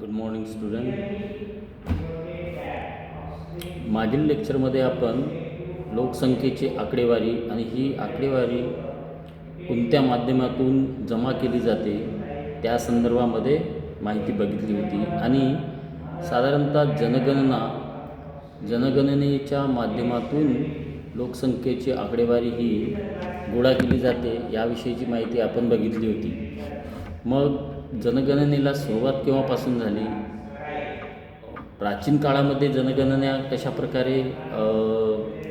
Good morning student मागील लेक्चरमध्ये आपण लोकसंख्येची आकडेवारी आणि ही आकडेवारी कोणत्या माध्यमातून जमा केली जाते त्या संदर्भामध्ये माहिती बघितली होती. आणि साधारणतः जनगणना जनगणनेच्या माध्यमातून लोकसंख्येची आकडेवारी ही गोळा केली जाते याविषयीची माहिती आपण बघितली होती. मग जनगणनेला सुरुवात केव्हापासून झाली? प्राचीन काळामध्ये जनगणना कशा प्रकारे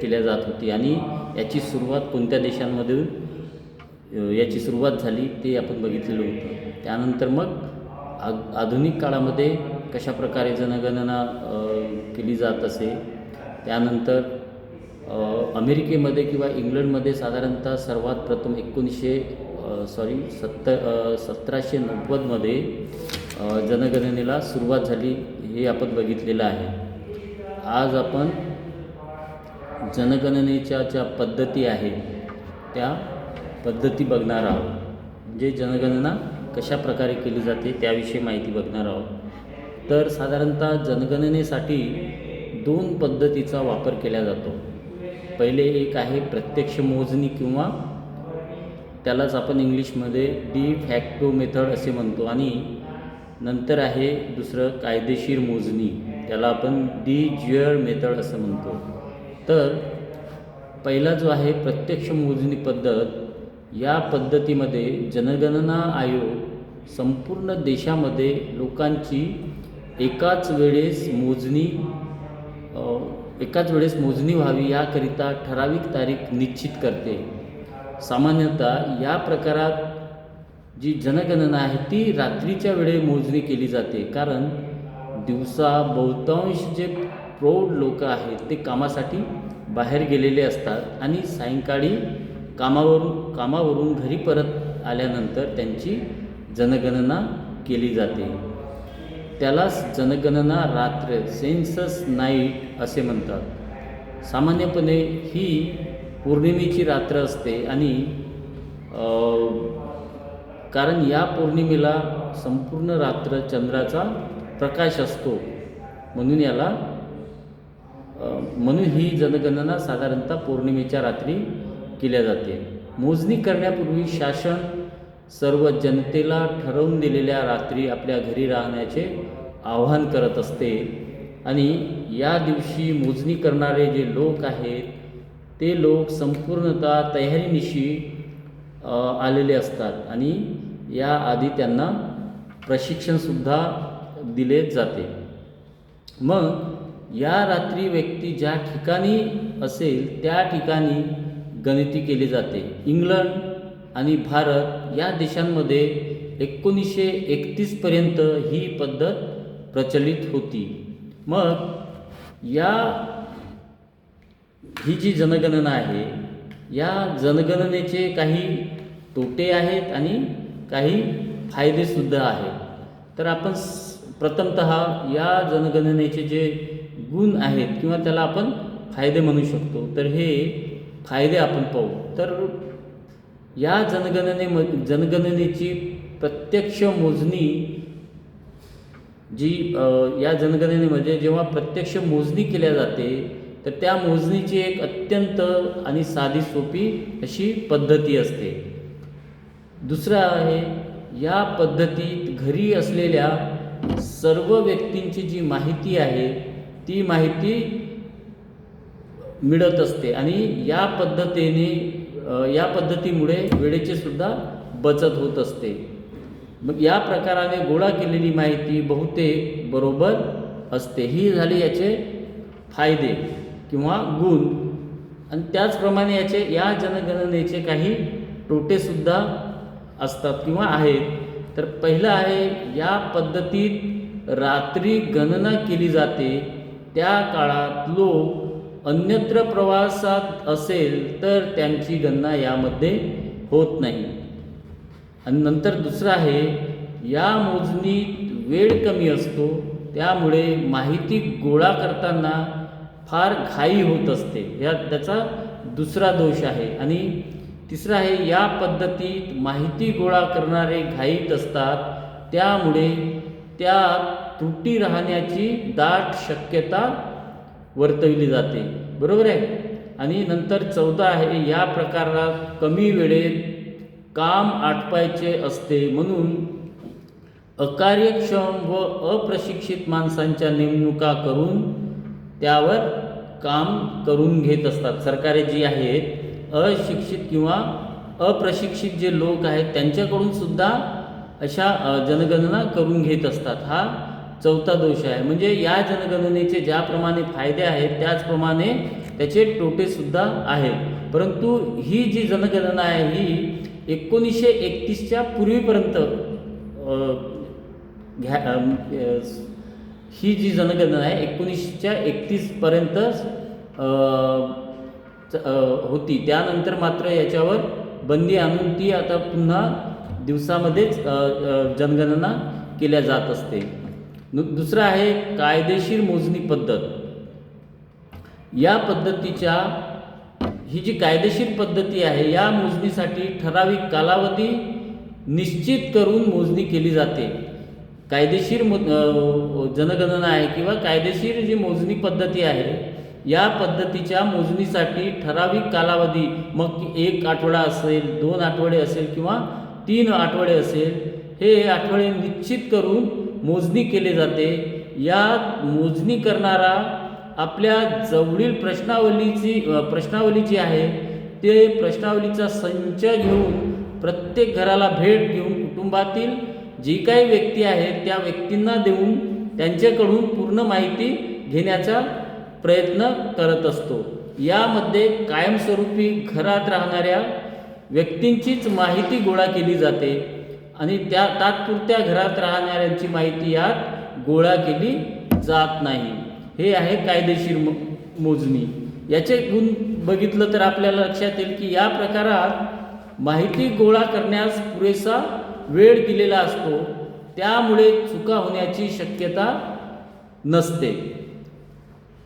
केल्या जात होती आणि याची सुरुवात कोणत्या देशांमधून याची सुरुवात झाली ते आपण बघितलेलं होतं. त्यानंतर मग आ आधुनिक काळामध्ये कशा प्रकारे जनगणना केली जात असे? त्यानंतर अमेरिकेमध्ये किंवा इंग्लंडमध्ये साधारणतः सर्वात प्रथम एकोणीसशे सॉरी सत्त सतराशे नव्वदमध्ये जनगणनेला सुरुवात झाली हे आपण बघितलेलं आहे. आज आपण जनगणनेच्या ज्या पद्धती आहेत त्या पद्धती बघणार आहोत. म्हणजे जनगणना कशा प्रकारे केली जाते त्याविषयी माहिती बघणार आहोत. तर साधारणतः जनगणनेसाठी दोन पद्धतीचा वापर केला जातो. पहिले एक आहे प्रत्यक्ष मोजणी किंवा त्यालाच आपण इंग्लिशमध्ये डी फॅक्टो मेथड असे म्हणतो आणि नंतर आहे दुसरं कायदेशीर मोजणी. त्याला आपण डी ज्युअर मेथड असं म्हणतो. तर पहिला जो आहे प्रत्यक्ष मोजणी पद्धत या पद्धतीमध्ये जनगणना आयोग संपूर्ण देशामध्ये लोकांची एकाच वेळेस मोजणी एकाच वेळेस मोजणी व्हावी याकरिता ठराविक तारीख निश्चित करते. सामान्यतः या प्रकारात जी जनगणना आहे ती रात्रीच्या वेळे मोजणी केली जाते. कारण दिवसा बहुतांश जे प्रौढ लोक आहेत ते कामासाठी बाहेर गेलेले असतात आणि सायंकाळी कामावरून कामावरून घरी परत आल्यानंतर त्यांची जनगणना केली जाते. त्यालाच जनगणना रात्र सेन्सस नाईट असे म्हणतात. सामान्यपणे ही पौर्णिमेची रात्र असते आणि कारण या पौर्णिमेला संपूर्ण रात्र चंद्राचा प्रकाश असतो. म्हणून याला म्हणून ही जनगणना साधारणतः पौर्णिमेच्या रात्री केल्या जाते. मोजणी करण्यापूर्वी शासन सर्व जनतेला ठरवून दिलेल्या रात्री आपल्या घरी राहण्याचे आवाहन करत असते. आणि या दिवशी मोजणी करणारे जे लोक आहेत ते लोक संपूर्णतः तयारीनिशी आलेले असतात आणि याआधी त्यांना प्रशिक्षणसुद्धा दिले जाते. मग या रात्री व्यक्ती ज्या ठिकाणी असेल त्या ठिकाणी गणिती केली जाते. इंग्लंड आणि भारत या देशांमध्ये एकोणीसशे एकतीसपर्यंत ही पद्धत प्रचलित होती. मग या ही जी जनगणना आहे या जनगणनेचे काही तोटे आहेत आणि काही फायदेसुद्धा आहेत. तर आपण स- प्रथमतः या जनगणनेचे जे गुण आहेत किंवा त्याला आपण फायदे म्हणू शकतो. तर हे फायदे आपण पाहू. तर या जनगणनेम जनगणनेची प्रत्यक्ष मोजणी जी या जनगणनेमध्ये जेव्हा प्रत्यक्ष मोजणी केल्या जाते तर त्या मोजणीची एक अत्यंत आणि साधी सोपी अशी पद्धती असते. दुसरं आहे या पद्धतीत घरी असलेल्या सर्व व्यक्तींची जी माहिती आहे ती माहिती मिळत असते आणि या पद्धतीने या पद्धतीमुळे वेळेची सुद्धा बचत होत असते. मग या प्रकाराने गोळा केलेली माहिती बहुतेक बरोबर असते. ही झाली याचे फायदे. किंवा गुण. आणि त्याचप्रमाणे याचे या जनगणनेचे काही तोटेसुद्धा असतात किंवा आहेत. तर पहिलं आहे या पद्धतीत रात्री गणना केली जाते. त्या काळात लोक अन्यत्र प्रवासात असेल तर त्यांची गणना यामध्ये होत नाही. आणि नंतर दुसरं आहे या मोजणीत वेळ कमी असतो. त्यामुळे माहिती गोळा करताना फार घाई होत असते. ह्या त्याचा दुसरा दोष आहे. आणि तिसरा आहे या पद्धतीत माहिती गोळा करणारे घाईत असतात. त्यामुळे त्या त्रुटी राहण्याची दाट शक्यता वर्तविली जाते. बरोबर आहे? आणि नंतर चौदा आहे या प्रकारात कमी वेळेत काम आटपायचे असते. म्हणून अकार्यक्षम व अप्रशिक्षित माणसांच्या नेमणुका करून त्यावर काम करून घेत असतात. सरकारे जी आहेत अशिक्षित किंवा अप्रशिक्षित जे लोक आहेत त्यांच्याकडून सुद्धा अशा जनगणना करून घेत असतात. हा चौथा दोष आहे. म्हणजे या जनगणनेचे ज्याप्रमाणे फायदे आहेत त्याचप्रमाणे त्याचे तोटेसुद्धा आहेत. परंतु ही जी जनगणना आहे ही एकोणीसशे एकतीसच्या पूर्वीपर्यंत घ्या ही जी जनगणना आहे एकोणीसच्या एकतीसपर्यंत होती. त्यानंतर मात्र याच्यावर बंदी आणून ती आता पुन्हा दिवसामध्येच जनगणना केल्या जात असते. दुसरं आहे कायदेशीर मोजणी पद्धत. या पद्धतीच्या ही जी कायदेशीर पद्धती आहे या मोजणीसाठी ठराविक कालावधी निश्चित करून मोजणी केली जाते. कायदेशीर मो जनगणना आहे किंवा कायदेशीर जी मोजणी पद्धती आहे या पद्धतीच्या मोजणीसाठी ठराविक कालावधी मग एक आठवडा असेल दोन आठवडे असेल किंवा तीन आठवडे असेल हे आठवडे निश्चित करून मोजणी केले जाते. या मोजणी करणारा आपल्या जवळील प्रश्नावलीची प्रश्नावली जी आहे ते प्रश्नावलीचा संच घेऊन प्रत्येक घराला भेट घेऊन कुटुंबातील जी काही व्यक्ती आहेत त्या व्यक्तींना देऊन त्यांच्याकडून पूर्ण माहिती घेण्याचा प्रयत्न करत असतो. यामध्ये कायमस्वरूपी घरात राहणाऱ्या व्यक्तींचीच माहिती गोळा केली जाते आणि त्या तात्पुरत्या घरात राहणाऱ्यांची माहिती यात गोळा केली जात नाही. हे आहे कायदेशीर मो मोजणी. याचे गुण बघितलं तर आपल्याला लक्षात येईल की या प्रकारात माहिती गोळा करण्यास पुरेसा वेळ दिलेला असतो त्यामुळे चुका होण्याची शक्यता नसते.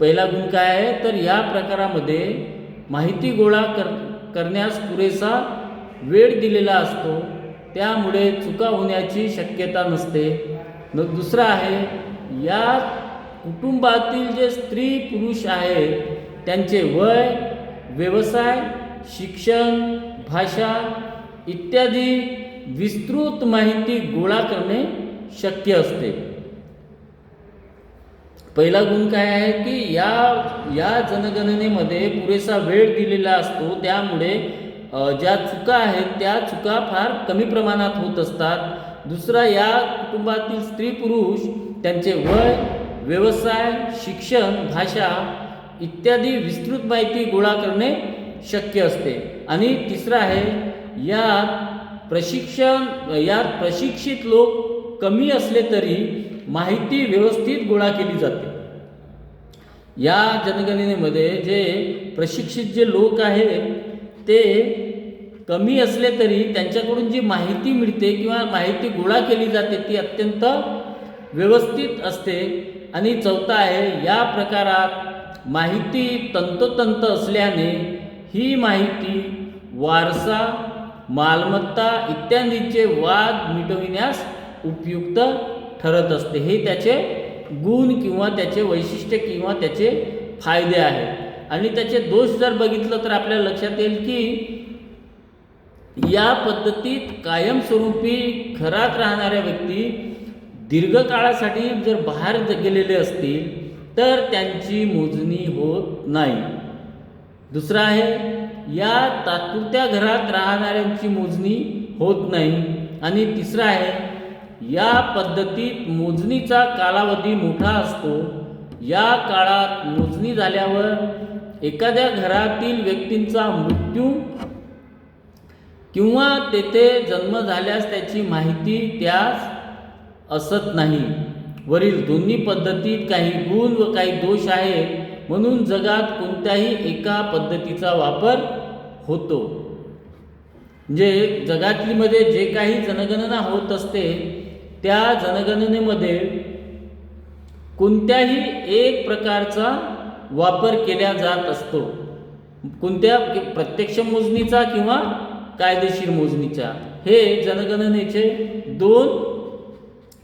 पहिला गुण काय आहे? तर या प्रकारामध्ये माहिती गोळा कर करण्यास पुरेसा वेळ दिलेला असतो त्यामुळे चुका होण्याची शक्यता नसते. न दुसरा आहे या कुटुंबातील जे स्त्री पुरुष आहेत त्यांचे वय व्यवसाय शिक्षण भाषा इत्यादी विस्तृत माहिती गोळा करणे शक्य असते. पहिला गुण काय आहे की या या जनगणनेमध्ये पुरेसा वेळ दिलेला असतो. त्यामुळे ज्या चुका आहेत त्या चुका फार कमी प्रमाणात होत असतात. दुसरा या कुटुंबातील स्त्री पुरुष त्यांचे वय व्यवसाय शिक्षण भाषा इत्यादी विस्तृत माहिती गोळा करणे शक्य असते. आणि तिसरं आहे या प्रशिक्षण यात प्रशिक्षित लोक कमी असले तरी माहिती व्यवस्थित गोळा केली जाते. या जनगणनेमध्ये जे प्रशिक्षित जे लोक आहेत ते कमी असले तरी त्यांच्याकडून जी माहिती मिळते किंवा माहिती गोळा केली जाते ती अत्यंत व्यवस्थित असते. आणि चौथा आहे या प्रकारात माहिती तंतोतंत असल्याने ही माहिती वारसा मालमत्ता इत्यादींचे वाद मिटविण्यास उपयुक्त ठरत असते. हे त्याचे गुण किंवा त्याचे वैशिष्ट्य किंवा त्याचे फायदे आहेत. आणि त्याचे दोष जर बघितलं तर आपल्या लक्षात येईल की या पद्धतीत कायमस्वरूपी घरात राहणाऱ्या व्यक्ती दीर्घकाळासाठी जर बाहेर गेलेले असतील तर त्यांची मोजणी होत नाही. दुसरं आहे या तात्पुरत्या घरात राहणाऱ्यांची मोजणी होत नाही. आणि तिसरं आहे या पद्धतीत मोजणीचा कालावधी मोठा असतो. या काळात मोजणी झाल्यावर एखाद्या घरातील व्यक्तींचा मृत्यू किंवा तेथे जन्म झाल्यास त्याची माहिती त्यास असत नाही. वरील दोन्ही पद्धतीत काही गुण व काही दोष आहेत. म्हणून जगात कोणत्याही एका पद्धतीचा वापर होतो. म्हणजे जगातलीमध्ये जे काही जनगणना होत असते त्या जनगणनेमध्ये कोणत्याही एक प्रकारचा वापर केला जात असतो. कोणत्या प्रत्यक्ष मोजणीचा किंवा कायदेशीर मोजणीचा. हे जनगणनेचे दोन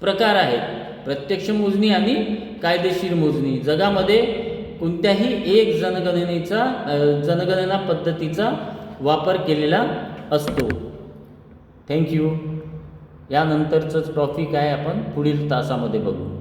प्रकार आहेत. प्रत्यक्ष मोजणी आणि कायदेशीर मोजणी. जगामध्ये कोणत्याही एक जनगणनेचा जनगणना पद्धतीचा वापर केलेला असतो. थँक्यू यानंतरचंच टॉपिक आहे आपण पुढील तासामध्ये बघू.